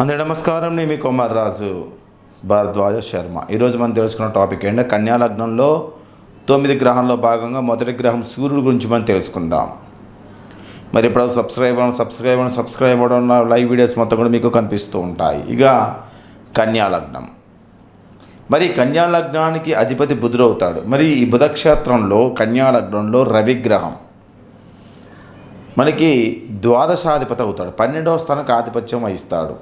అందరి నమస్కారం. నేను మీ కుమార్ రాజు భారద్వాజ శర్మ. ఈరోజు మనం తెలుసుకున్న టాపిక్ ఏంటంటే కన్యా లగ్నంలో తొమ్మిది గ్రహంలో భాగంగా మొదటి గ్రహం సూర్యుడు గురించి మనం తెలుసుకుందాం. మరి ఇప్పుడు సబ్స్క్రైబ్ అవ్వడం సబ్స్క్రైబ్ అవ్వడం సబ్స్క్రైబ్ అవ్వడం లైవ్ వీడియోస్ మొత్తం కూడా మీకు కనిపిస్తూ ఉంటాయి. ఇక కన్యా లగ్నం. మరి కన్యా లగ్నానికి అధిపతి బుధుడు అవుతాడు. మరి ఈ బుధక్షేత్రంలో కన్యా లగ్నంలో రవిగ్రహం మనకి ద్వాదశాధిపతి అవుతాడు. పన్నెండవ స్థానానికి ఆధిపత్యం వహిస్తాడు.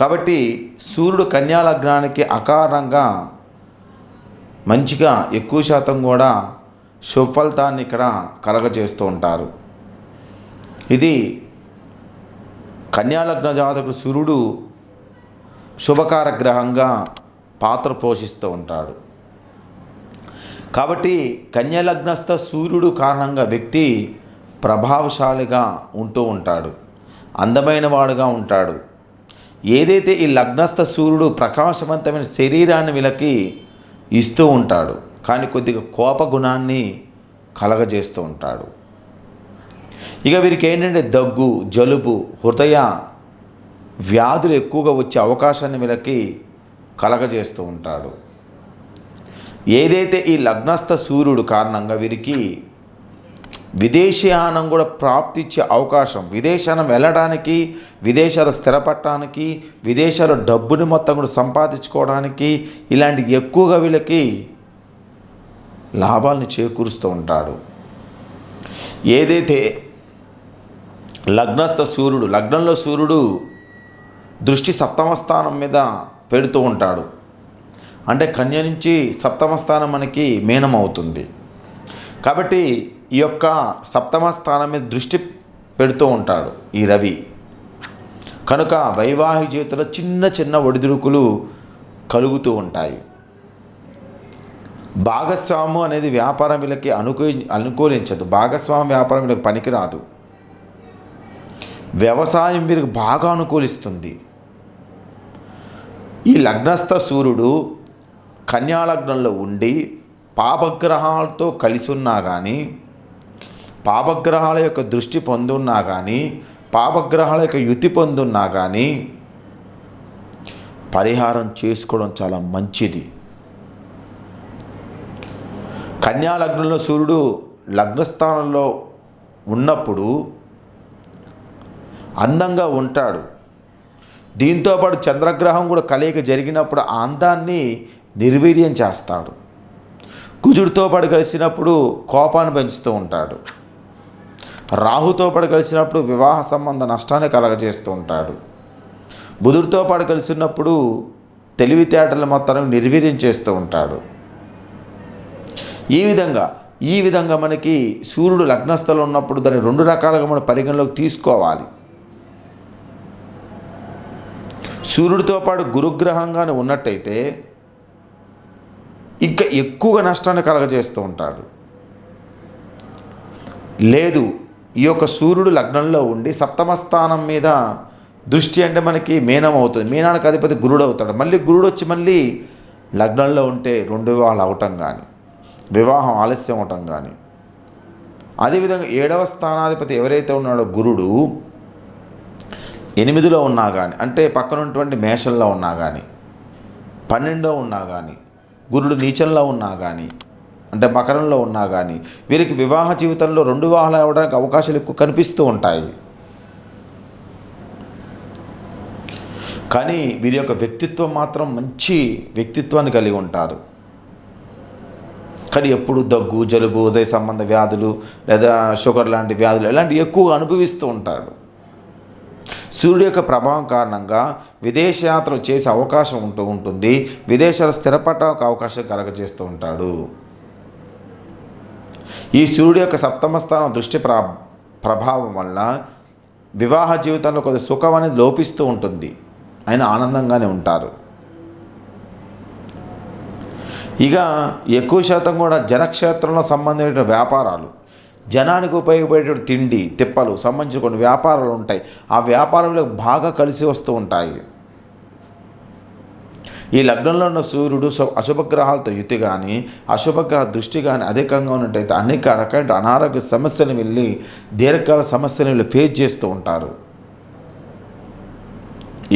కాబట్టి సూర్యుడు కన్యాలగ్నానికి అకారంగా మంచిగా ఎక్కువ శాతం కూడా సుఫలితాన్ని ఇక్కడ కలగజేస్తూ ఉంటారు. ఇది కన్యాలగ్న జాతకుడు సూర్యుడు శుభకార గ్రహంగా పాత్ర పోషిస్తూ ఉంటాడు. కాబట్టి కన్యాలగ్నస్థ సూర్యుడు కారణంగా వ్యక్తి ప్రభావశాలిగా ఉంటూ ఉంటాడు. అందమైన వాడుగా ఉంటాడు. ఏదైతే ఈ లగ్నస్థ సూర్యుడు ప్రకాశవంతమైన శరీరాన్ని వీళ్ళకి ఇస్తూ ఉంటాడు కానీ కొద్దిగా కోప గుణాన్ని కలగజేస్తూ ఉంటాడు. ఇక వీరికి ఏంటంటే దగ్గు జలుబు హృదయ వ్యాధులు ఎక్కువగా వచ్చే అవకాశాన్ని వీళ్ళకి కలగజేస్తూ ఉంటాడు. ఏదైతే ఈ లగ్నస్థ సూర్యుడు కారణంగా వీరికి విదేశీయానం కూడా ప్రాప్తిచ్చే అవకాశం. విదేశానం వెళ్ళడానికి విదేశాలు స్థిరపడటానికి విదేశాలు డబ్బుని మొత్తం కూడా సంపాదించుకోవడానికి ఇలాంటి ఎక్కువగా వీళ్ళకి లాభాలను చేకూరుస్తూ ఉంటాడు. ఏదైతే లగ్నస్థ సూర్యుడు లగ్నంలో సూర్యుడు దృష్టి సప్తమ స్థానం మీద పెడుతూ ఉంటాడు. అంటే కన్య నుంచి సప్తమ స్థానం మనకి మేనం అవుతుంది కాబట్టి ఈ యొక్క సప్తమ స్థానం మీద దృష్టి పెడుతూ ఉంటాడు ఈ రవి. కనుక వైవాహిక జీవితంలో చిన్న చిన్న ఒడిదుడుకులు కలుగుతూ ఉంటాయి. భాగస్వాము అనేది వ్యాపారం వీళ్ళకి అనుకూ అనుకూలించదు. భాగస్వామి వ్యాపారం వీళ్ళకి పనికిరాదు. వ్యవసాయం వీరికి బాగా అనుకూలిస్తుంది. ఈ లగ్నస్థ సూర్యుడు కన్యాలగ్నంలో ఉండి పాపగ్రహాలతో కలిసి ఉన్నా కానీ పాపగ్రహాల యొక్క దృష్టి పొందున్నా కానీ పాపగ్రహాల యొక్క యుతి పొందున్నా కానీ పరిహారం చేసుకోవడం చాలా మంచిది. కన్యా లగ్నంలో సూర్యుడు లగ్నస్థానంలో ఉన్నప్పుడు అందంగా ఉంటాడు. దీంతోపాటు చంద్రగ్రహం కూడా కలయిక జరిగినప్పుడు ఆ అందాన్ని నిర్వీర్యం చేస్తాడు. కుజుడితో పాటు కలిసినప్పుడు కోపాన్ని పెంచుతూ ఉంటాడు. రాహుతో పాటు కలిసినప్పుడు వివాహ సంబంధ నష్టాన్ని కలగజేస్తూ ఉంటాడు బుధుడితో పాటు కలిసినప్పుడు తెలివితేటలు మొత్తాన్ని నిర్వీర్యం చేస్తూ ఉంటాడు. ఈ విధంగా ఈ విధంగా మనకి సూర్యుడు లగ్నస్థలం ఉన్నప్పుడు దాన్ని రెండు రకాలుగా మనం పరిగణలోకి తీసుకోవాలి. సూర్యుడితో పాటు గురుగ్రహంగానే ఉన్నట్టయితే ఇంకా ఎక్కువగా నష్టాన్ని కలగజేస్తూ ఉంటాడు. లేదు ఈ యొక్క సూర్యుడు లగ్నంలో ఉండి సప్తమ స్థానం మీద దృష్టి అంటే మనకి మీనం అవుతుంది. మీనానికి అధిపతి గురుడు అవుతాడు. మళ్ళీ గురుడు వచ్చి మళ్ళీ లగ్నంలో ఉంటే రెండు వివాహాలు అవటం కానీ వివాహం ఆలస్యం అవటం కానీ అదేవిధంగా ఏడవ స్థానాధిపతి ఎవరైతే ఉన్నాడో గురుడు ఎనిమిదిలో ఉన్నా కానీ అంటే పక్కనున్నటువంటి మేషంలో ఉన్నా కానీ పన్నెండులో ఉన్నా కానీ గురుడు నీచంలో ఉన్నా కానీ అంటే మకరంలో ఉన్నా కానీ వీరికి వివాహ జీవితంలో రెండు వివాహాలు అవ్వడానికి అవకాశాలు ఎక్కువ కనిపిస్తూ ఉంటాయి. కానీ వీరి యొక్క వ్యక్తిత్వం మాత్రం మంచి వ్యక్తిత్వాన్ని కలిగి ఉంటారు. కానీ ఎప్పుడు దగ్గు జలుబు ఉదయ సంబంధ వ్యాధులు లేదా షుగర్ లాంటి వ్యాధులు ఇలాంటివి ఎక్కువ అనుభవిస్తూ ఉంటాడు సూర్యుడు యొక్క ప్రభావం కారణంగా విదేశయాత్రలు చేసే అవకాశం ఉంటూ ఉంటుంది. విదేశాలు స్థిరపడడానికి అవకాశం కలగజేస్తూ ఉంటాడు. ఈ సూర్యుడు యొక్క సప్తమ స్థానం దృష్టి ప్రా ప్రభావం వల్ల వివాహ జీవితంలో కొద్ది సుఖం అనేది లోపిస్తూ ఉంటుంది. ఆయన ఆనందంగానే ఉంటారు. ఇక ఎక్కువ శాతం కూడా జనక్షేత్రంలో సంబంధించిన వ్యాపారాలు జనానికి ఉపయోగపడే తిండి తిప్పలు సంబంధించిన కొన్ని వ్యాపారాలు ఉంటాయి. ఆ వ్యాపారంలో బాగా కలిసి వస్తూ ఉంటాయి. ఈ లగ్నంలో ఉన్న సూర్యుడు అశుభగ్రహాలతో యుతి కానీ అశుభగ్రహ దృష్టి కానీ అధికంగా ఉన్నట్టయితే అనేక రకమైన అనారోగ్య సమస్యలు వెళ్ళి దీర్ఘకాల సమస్యలు వీళ్ళు ఫేస్ చేస్తూ ఉంటారు.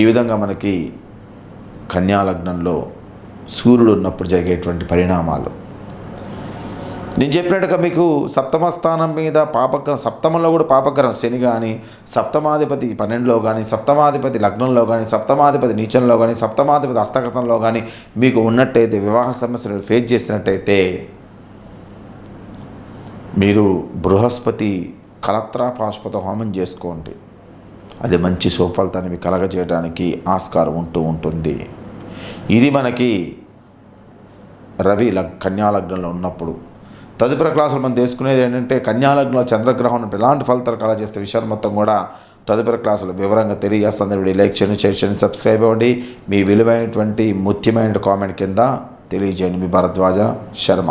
ఈ విధంగా మనకి కన్యా లగ్నంలో సూర్యుడు ఉన్నప్పుడు జరిగేటువంటి పరిణామాలు. నేను చెప్పినట్టుగా మీకు సప్తమ స్థానం మీద పాపగ్రహం సప్తమంలో కూడా పాపగ్రహం శని కానీ సప్తమాధిపతి పన్నెండులో కానీ సప్తమాధిపతి లగ్నంలో కానీ సప్తమాధిపతి నీచంలో కానీ సప్తమాధిపతి హస్తగతంలో కానీ మీకు ఉన్నట్టయితే వివాహ సమస్యలు ఫేస్ చేసినట్టయితే మీరు బృహస్పతి కలత్రాపాశుపత హోమం చేసుకోండి. అది మంచి సుఫలితాన్ని మీకు కలగజేయడానికి ఆస్కారం ఉంటూ ఉంటుంది. ఇది మనకి రవి లగ్ కన్యాలగ్నంలో ఉన్నప్పుడు తదుపరి క్లాసులు మనం తెలుసుకునేది ఏంటంటే కన్యాలగ్నంలో చంద్రగ్రహం ఉన్నప్పుడు ఎలాంటి ఫలితాలు చేస్తే విషయాలు మొత్తం కూడా తదుపరి క్లాసులో వివరంగా తెలియజేస్తుంది వీడియో లైక్ చేయండి షేర్ చేయండి సబ్స్క్రైబ్ అవ్వండి. మీ విలువైనటువంటి ముఖ్యమైన కామెంట్ కింద తెలియజేయండి మీ భరద్వాజ శర్మ.